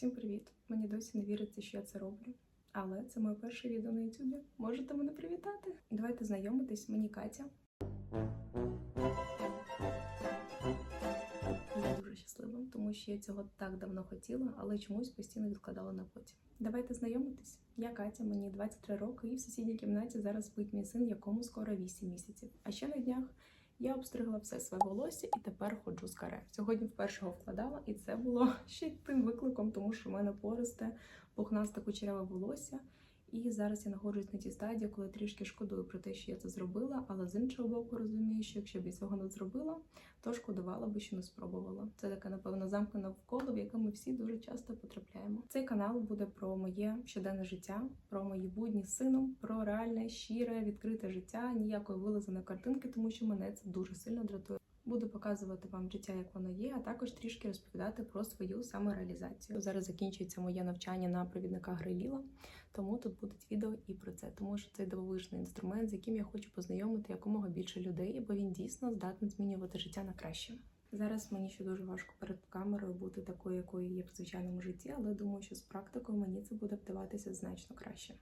Всім привіт! Мені досі не віриться, що я це роблю. Але це моє перше відео на Ютубі. Можете мене привітати? Давайте знайомитись, мені Катя. Я дуже щаслива, тому що я цього так давно хотіла, але чомусь постійно відкладала на потім. Давайте знайомитись. Я Катя, мені 23 роки, і в сусідній кімнаті зараз спить мій син, якому скоро 8 місяців. А ще на днях я обстригла все своє волосся і тепер ходжу з каре. Сьогодні вперше його вкладала, і це було ще й тим викликом, тому що в мене поросте пухнасте кучеряве волосся. І зараз я знаходжусь на тій стадії, коли трішки шкодую про те, що я це зробила, але з іншого боку розумію, що якщо б я цього не зробила, то шкодувала би, що не спробувала. Це таке, напевно, замкнене коло, в яке ми всі дуже часто потрапляємо. Цей канал буде про моє щоденне життя, про мої будні з сином, про реальне, щире, відкрите життя, ніякої вилизаної картинки, тому що мене це дуже сильно дратує. Буду показувати вам життя, як воно є, а також трішки розповідати про свою самореалізацію. Зараз закінчується моє навчання на провідника Гриліла, тому тут будуть відео і про це, тому що це дивовижний інструмент, з яким я хочу познайомити якомога більше людей, бо він дійсно здатний змінювати життя на краще. Зараз мені ще дуже важко перед камерою бути такою, якою є в звичайному житті, але думаю, що з практикою мені це буде вдаватися значно краще.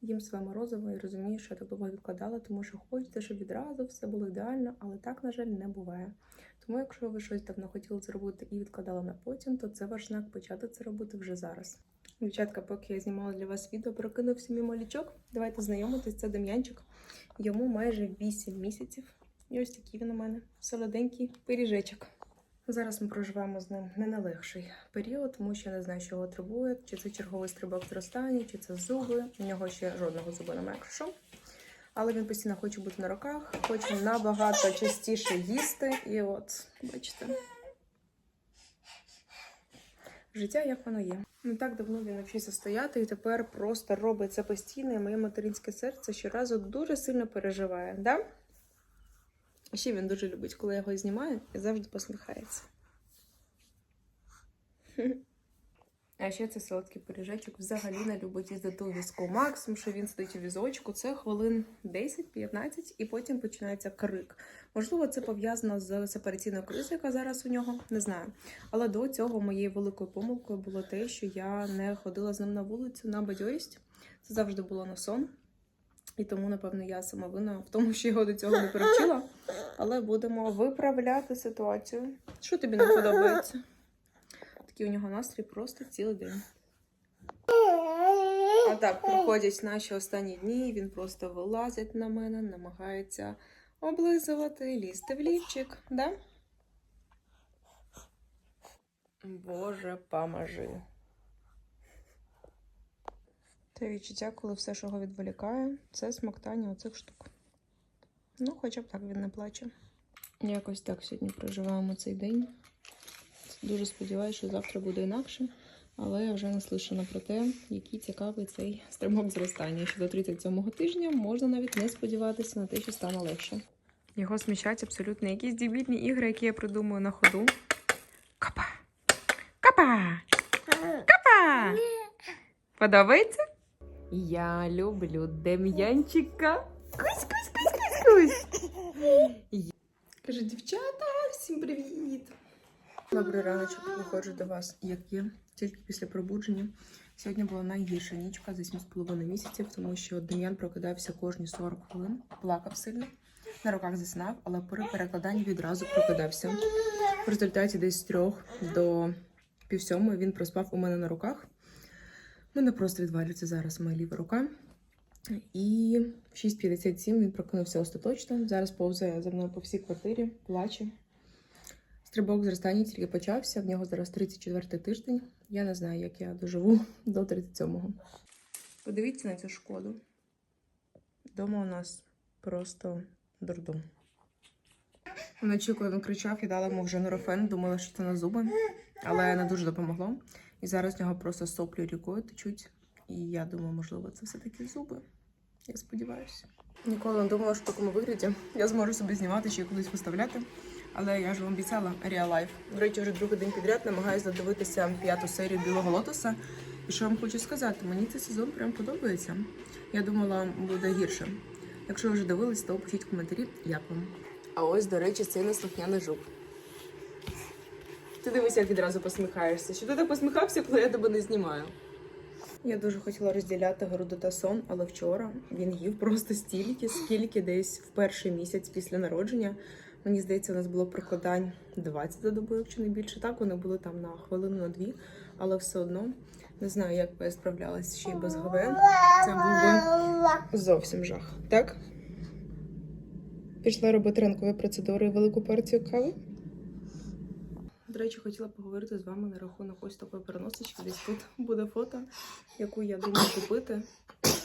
Їм своє морозиво і розумію, що я так довго відкладала, тому що хочеться, щоб відразу все було ідеально, але так, на жаль, не буває. Тому, якщо ви щось давно хотіли зробити і відкладали на потім, то це ваш знак почати це робити вже зараз. Дівчатка, поки я знімала для вас відео, прокинувся мій малючок. Давайте знайомитись, це Дем'янчик. Йому майже 8 місяців. І ось такий він у мене солоденький пиріжечок. Зараз ми проживаємо з ним не найлегший період, тому що я не знаю, що його турбує, чи це черговий стрибок зростання, чи це зуби. У нього ще жодного зуба немає, якщо. Але він постійно хоче бути на руках, хоче набагато частіше їсти. І от, бачите, життя як воно є. Не так давно він навчився стояти і тепер просто робить це постійно, і моє материнське серце щоразу дуже сильно переживає. Да? Ще він дуже любить, коли я його знімаю і завжди посміхається. А ще цей солодкий пиріжечок взагалі не любить їздити у візку. Максимум, що він сидить у візочку, це хвилин 10-15, і потім починається крик. Можливо, це пов'язано з сепараційною кризою, яка зараз у нього, не знаю. Але до цього моєю великою помилкою було те, що я не ходила з ним на вулицю на бадьорість. Це завжди було на сон. І тому, напевно, я сама винна в тому, що його до цього не привчила. Але будемо виправляти ситуацію. Що тобі не подобається? Такий у нього настрій просто цілий день. А так, проходять наші останні дні, він просто вилазить на мене, намагається облизувати, лізти в лівчик, да? Боже, поможи. Те відчуття, коли все, що його відволікає, це смоктання оцих штук. Ну, хоча б так він не плаче. Якось так сьогодні проживаємо цей день. Дуже сподіваюся, що завтра буде інакше, але я вже наслышана про те, який цікавий цей стрибок зростання. Що до 37-го тижня можна навіть не сподіватися на те, що стане легше. Його сміщать абсолютно якісь дебільні ігри, які я придумую на ходу. Капа! Капа! Капа! Подобається? Я люблю Дем'янчика. Кусь, кусь, кусь, кусь, кусь. Каже, дівчата, всім привіт! Добрий раночок, виходжу до вас, як є, тільки після пробудження. Сьогодні була найгірша нічка за 7,5 місяців, тому що Дем'ян прокидався кожні 40 хвилин, плакав сильно, на руках заснав, але при перекладанні відразу прокидався. В результаті десь з трьох до півсьомої він проспав у мене на руках. Мене просто відвалюється зараз моя ліва рука. І в 6.57 він прокинувся остаточно. Зараз повзає за мною по всій квартирі, плаче. Стрибок зростання тільки почався. В нього зараз 34 тиждень. Я не знаю, як я доживу до 37-го. Подивіться на цю шкоду. Дома у нас просто дурдом. Вночі, коли він кричав, я дала йому вже норофен, думала, що це на зуби, але не дуже допомогло. І зараз в нього просто соплі рікою течуть. І я думаю, можливо, це все-таки зуби. Я сподіваюся. Ніколи не думала, що в такому вигляді я зможу собі знімати й кудись виставляти. Але я ж вам обіцяла Real Life. До речі, вже другий день підряд намагаюся додивитися п'яту серію білого лотоса. І що я вам хочу сказати, мені цей сезон прям подобається. Я думала, буде гірше. Якщо ви вже дивились, то пишіть в коментарі, як вам. А ось, до речі, цей неслухняний жук. Ти дивись, як відразу посміхаєшся. Що ти так посміхався, коли я тебе не знімаю? Я дуже хотіла розділяти груди та сон, але вчора він їв просто стільки, скільки десь в перший місяць після народження. Мені здається, у нас було прикладань 20 за добу, якщо не більше. Так, вони були там на хвилину, на дві, але все одно не знаю, як би я справлялася ще й без ГВ. Це був би зовсім жах. Так? Пішла робити ранкові процедури і велику порцію кави. До речі, хотіла поговорити з вами на рахунок ось такої переносочки. Десь тут буде фото, яку я думаю купити.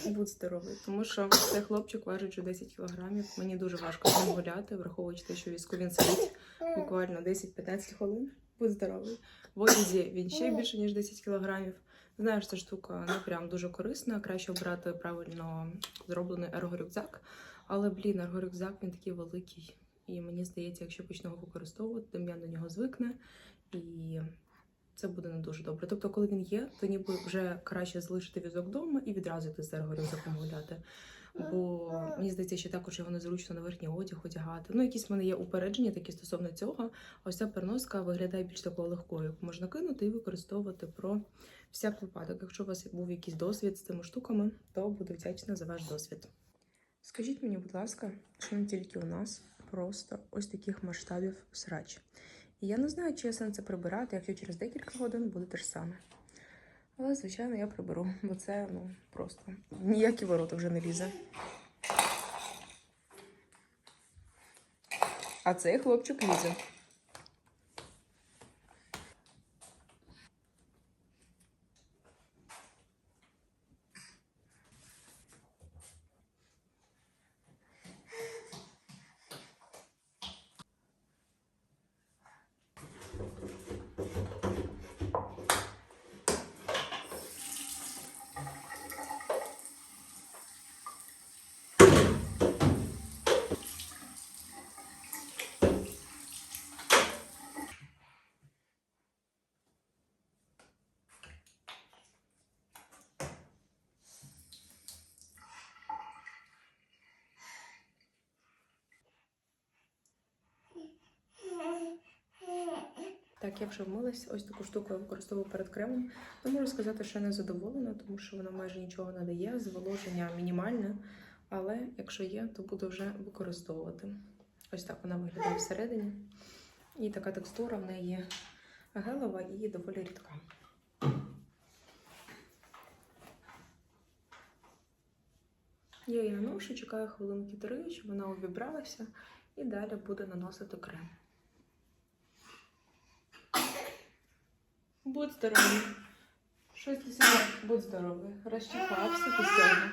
Будь здоровий, тому що цей хлопчик важить вже 10 кілограмів. Мені дуже важко з ним гуляти, враховуючи те, що візку він сидить буквально 10-15 хвилин. Будь здоровий. В одязі він ще більше ніж 10 кілограмів. Знаєш, ця штука не прям дуже корисна. Краще обрати правильно зроблений ергорюкзак. Але блін, ергорюкзак він такий великий. І мені здається, якщо почну його використовувати, Дем'ян до нього звикне і це буде не дуже добре. Тобто, коли він є, то ніби вже краще залишити візок вдома і відразу йти з ергорюкзаком гуляти. Бо мені здається, що також його незручно на верхній одяг одягати. Ну, якісь в мене є упередження такі стосовно цього. Ось ця переноска виглядає більш такою легкою, яку можна кинути і використовувати про всяк випадок. Якщо у вас був якийсь досвід з цими штуками, то буду вдячна за ваш досвід. Скажіть мені, будь ласка, що не тільки у нас просто ось таких масштабів срач. І я не знаю, чи є сенс це прибирати, якщо через декілька годин буде те ж саме. Але, звичайно, я приберу, бо це ну просто ніякі ворота вже не лізе. А цей хлопчик лізе. Так, я вже вмилась, ось таку штуку я використовую перед кремом. Не можу сказати, що я не задоволена, тому що вона майже нічого не дає, зволоження мінімальне. Але якщо є, то буду вже використовувати. Ось так вона виглядає всередині. І така текстура в неї гелева і доволі рідка. Я її наношу, чекаю хвилинки три, щоб вона увібралася, і далі буду наносити крем. Будь здоровий. Щось для себе будь здоровий. Розчіпався постійно.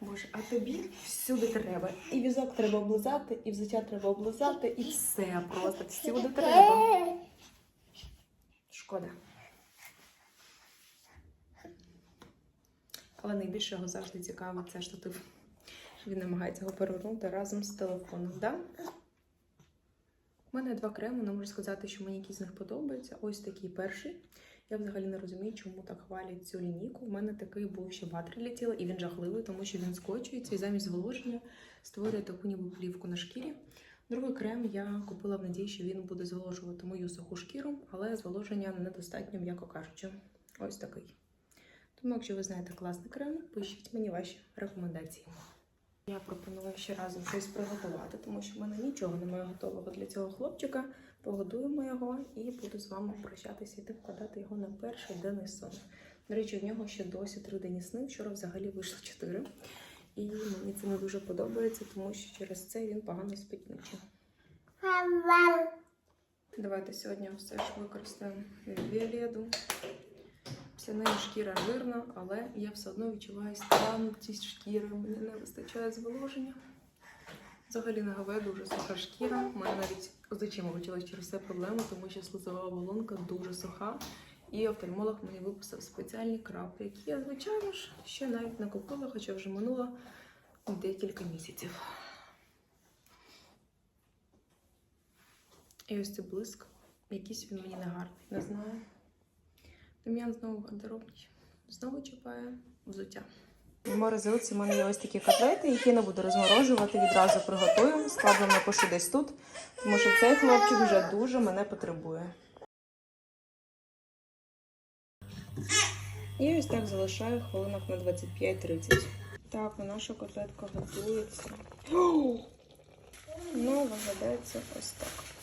Боже, а тобі всюди треба. І візок треба облизати, і взуття треба облизати, і все просто всюди треба. Шкода. Але найбільше його завжди цікавить це штатив. Він намагається його перевернути разом з телефоном. Да? У мене два креми, не можу сказати, що мені якийсь з них подобається. Ось такий перший. Я взагалі не розумію, чому так хвалять цю лінійку. У мене такий був ще ватер для тіла, і він жахливий, тому що він скочується і замість зволоження створює таку ніби плівку на шкірі. Другий крем я купила в надії, що він буде зволожувати мою суху шкіру, але зволоження недостатньо, м'яко кажучи. Ось такий. Тому, якщо ви знаєте класний крем, пишіть мені ваші рекомендації. Я пропоную ще разом щось приготувати, тому що в мене нічого немає готового для цього хлопчика. Погодуємо його і буду з вами прощатися, йти вкладати його на перший денний сон. До речі, в нього ще досі три денні сни. Вчора взагалі вийшло чотири. І мені це не дуже подобається, тому що через це він погано спить вночі. Давайте сьогодні все ж використаємо віоледу. Після неї шкіра жирна, але я все одно відчуваю стянутість шкіри. Мені не вистачає зволоження. Взагалі на ГВ дуже суха шкіра. У мене навіть з очима почалась через це проблема, тому що слизова оболонка дуже суха. І офтальмолог мені виписав спеціальні краплі, які я, звичайно ж, ще навіть не купила, хоча вже минуло декілька місяців. І ось цей блиск. Якийсь він мені не гарний, не знаю. Дем'ян знову гардеробний. Знову чіпає взуття. В морозилці в мене є ось такі котлети, які не буду розморожувати, відразу приготую. Склад вам напишу десь тут, тому що цей хлопчик вже дуже мене потребує. І ось так залишаю хвилинок на 25-30. Так, наша котлетка готується. Ну, виглядає це ось так.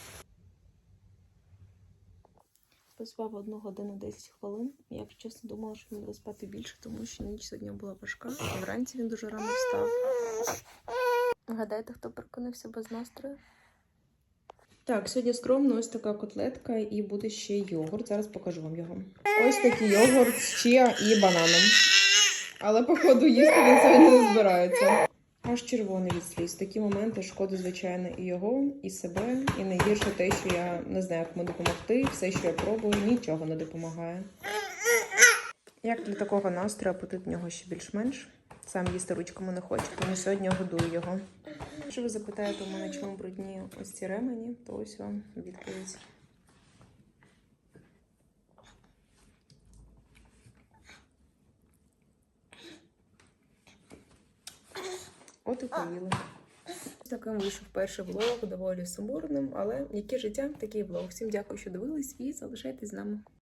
Поспав одну годину 10 хвилин. Я чесно думала, що він буде спати більше, тому що ніч сьогодні була важка. І вранці він дуже рано встав. Гадаєте, хто прокинувся без настрою? Так, сьогодні скромно ось така котлетка і буде ще йогурт. Зараз покажу вам його. Ось такий йогурт з чия і бананом. Але, походу, їсти він сьогодні не збирається. Аж червоний від сліз. Такі моменти шкода, звичайно, і його, і себе. І найгірше те, що я не знаю, як йому допомогти. Все, що я пробую, нічого не допомагає. Як для такого настрою, апетит в нього ще більш-менш. Сам їсти ручками не хоче, тому сьогодні годую його. Якщо ви запитаєте у мене, чому брудні ось ці ремені, то ось вам відповідь. От і поїли. Таким вийшов перший влог, доволі сумбурним, але яке життя, такий влог. Всім дякую, що дивились, і залишайтесь з нами.